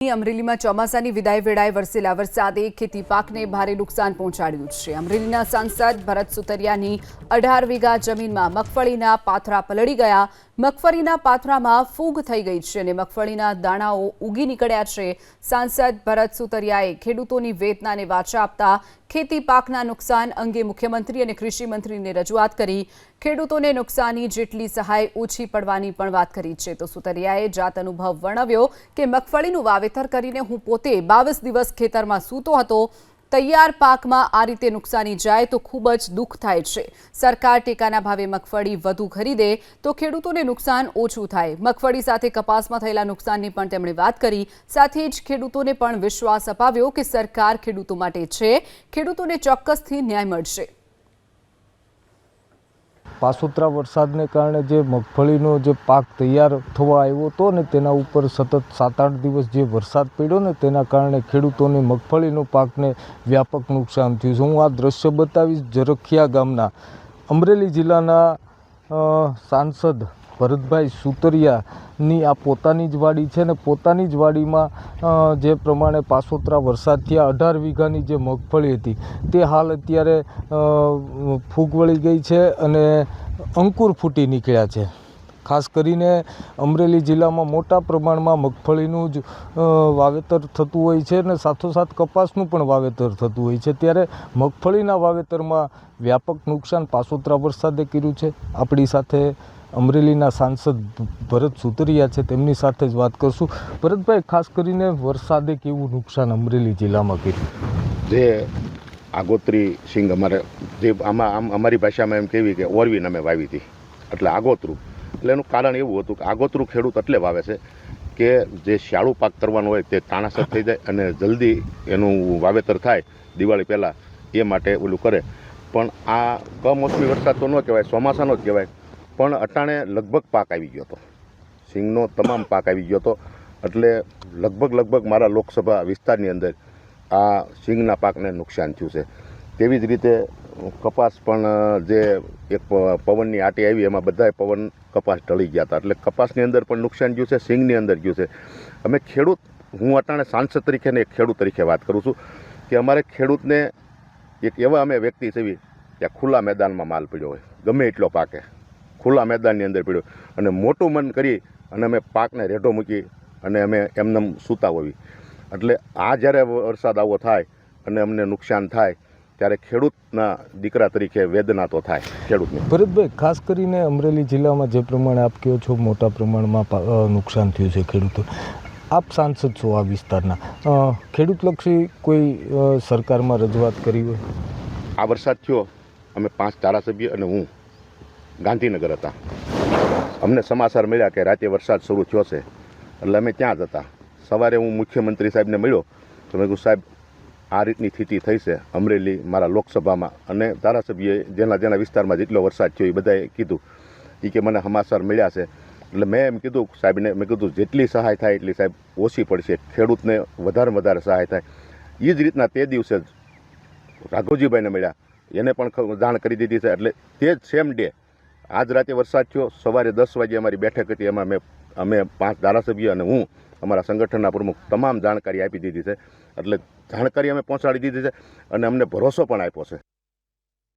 અમરેલીમાં ચોમાસાની વિદાય વેળાએ વરસેલા વરસાદે ખેતી પાકને ભારે નુકસાન પહોંચાડ્યું છે. અમરેલીના સાંસદ ભરત સુતરિયાની અઢાર વીઘા જમીનમાં મગફળીના પાથરા પલળી ગયા. મગફળીના પાથરામાં ફૂગ થઈ ગઈ છે અને મગફળીના દાણાઓ ઉગી નીકળ્યા છે. સાંસદ ભરત સુતરિયાએ ખેડૂતોની વેદનાને વાચા આપતા ખેતી પાકના નુકસાન અંગે મુખ્યમંત્રી અને કૃષિ મંત્રીને રજૂઆત કરી. ખેડૂતોને નુકસાની જેટલી સહાય ઓછી પડવાની પણ વાત કરી છે. તો સુતરિયાએ જાત અનુભવ વર્ણવ્યો કે મગફળીનું વાવેતર કરીને હું પોતે બાવીસ દિવસ ખેતરમાં સૂતો હતો, તૈયાર પાકમાં આ રીતે નુકસાની જાય તો ખૂબ જ દુઃખ થાય છે. સરકાર ટેકાના ભાવે મગફળી વધુ ખરીદે તો ખેડૂતોને નુકસાન ઓછું થાય. મગફળી સાથે કપાસમાં થયેલા નુકસાનની પણ તેમણે વાત કરી. સાથે જ ખેડૂતોને પણ વિશ્વાસ અપાવ્યો કે સરકાર ખેડૂતો માટે છે. ખેડૂતોને ચોક્કસથી ન્યાય મળશે. પાસોતરા વરસાદને કારણે જે મગફળીનો જે પાક તૈયાર થવા આવ્યો હતો ને તેના ઉપર સતત સાત આઠ દિવસ જે વરસાદ પડ્યો ને તેના કારણે ખેડૂતોની મગફળીનો પાકને વ્યાપક નુકસાન થયું છે. હું આ દ્રશ્ય બતાવીશ જરખિયા ગામના અમરેલી જિલ્લાના સાંસદ ભરતભાઈ સુતરિયાની આ પોતાની જ વાડી છે ને પોતાની જ વાડીમાં જે પ્રમાણે પાસોતરા વરસાદ થયા, અઢાર વીઘાની જે મગફળી હતી, તે હાલ અત્યારે ફૂગ વળી ગઈ છે અને અંકુર ફૂટી નીકળ્યા છે. ખાસ કરીને અમરેલી જિલ્લામાં મોટા પ્રમાણમાં મગફળીનું જ વાવેતર થતું હોય છે અને સાથોસાથ કપાસનું પણ વાવેતર થતું હોય છે. ત્યારે મગફળીના વાવેતરમાં વ્યાપક નુકસાન પાસોતરા વરસાદે કર્યું છે. આપણી સાથે અમરેલીના સાંસદ ભરત સુતરિયા છે, તેમની સાથે જ વાત કરશું. ભરતભાઈ, ખાસ કરીને વરસાદે કેવું નુકસાન અમરેલી જિલ્લામાં કર્યું? જે આગોતરી સિંગ અમારે, જે આમાં, આમ અમારી ભાષામાં એમ કહેવી કે ઓરવીને અમે વાવી હતી. એટલે આગોતરું. એટલે એનું કારણ એવું હતું કે આગોતરું ખેડૂત એટલે વાવે છે કે જે શાળું પાક કરવાનો હોય તે તાણાસર થઈ જાય અને જલ્દી એનું વાવેતર થાય દિવાળી પહેલાં એ માટે ઓલું કરે. પણ આ કમોસમી વરસાદ તો ન કહેવાય, ચોમાસાનો જ કહેવાય. પણ અટાણે લગભગ પાક આવી ગયો હતો. સિંગનો તમામ પાક આવી ગયો હતો. એટલે લગભગ લગભગ મારા લોકસભા વિસ્તારની અંદર આ સિંગના પાકને નુકસાન થયું છે. તેવી જ રીતે કપાસ પણ જે એક પવનની આટી આવી એમાં બધાય પવન કપાસ ઢળી ગયા હતા. એટલે કપાસની અંદર પણ નુકસાન ગયું છે સિંગની અંદર ગયું છે. અમે ખેડૂત, હું અટાણે સાંસદ તરીકે એક ખેડૂત તરીકે વાત કરું છું કે અમારે ખેડૂતને એક એવા અમે વ્યક્તિ છે કે ખુલ્લા મેદાનમાં માલ પડ્યો હોય. ગમે એટલો પાકે. ખુલ્લા મેદાનની અંદર પડ્યો. અને મોટું મન કરી અને અમે પાકને રેઢો મૂકી અને અમે એમને સૂતા હોવી એટલે આ જ્યારે વરસાદ આવો થાય અને અમને નુકસાન થાય ત્યારે ખેડૂતના દીકરા તરીકે વેદના તો થાય ખેડૂતને. ભરતભાઈ ખાસ કરીને અમરેલી જિલ્લામાં જે પ્રમાણે આપ કહો છો મોટા પ્રમાણમાં નુકસાન થયું છે ખેડૂતો આપ સાંસદ છો આ વિસ્તારના. ખેડૂતલક્ષી કોઈ સરકારમાં રજૂઆત કરી હોય? આ વરસાદ થયો. અમે પાંચ ધારાસભ્ય અને હું. ગાંધીનગર હતા. અમને સમાચાર મળ્યા કે રાતે વરસાદ શરૂ થયો છે. એટલે અમે ત્યાં જ હતા. સવારે હું મુખ્યમંત્રી સાહેબને મળ્યો. તો મેં કીધું, સાહેબ, આ રીતની સ્થિતિ થઈ છે અમરેલી મારા લોકસભામાં. અને ધારાસભ્યએ જેના જેના વિસ્તારમાં જેટલો વરસાદ થયો એ બધાએ કીધું. એ કે મને સમાચાર મળ્યા છે. એટલે મેં એમ કીધું, સાહેબને, મેં કીધું, જેટલી સહાય થાય એટલી સાહેબ ઓછી પડશે. ખેડૂતને વધારે વધારે સહાય થાય. એ જ રીતના તે દિવસે જ રાઘવજીભાઈને મળ્યા. એને પણ જાણ કરી દીધી છે. એટલે તે જ સેમ ડે આજ રાતે વરસાદ થયો. સવારે દસ વાગે અમારી બેઠક હતી. એમાં મેં અમે પાંચ ધારાસભ્ય અને હું અમારા સંગઠનના પ્રમુખ તમામ જાણકારી આપી દીધી છે. એટલે જાણકારી અમે પહોંચાડી દીધી છે અને અમને ભરોસો પણ આપ્યો છે.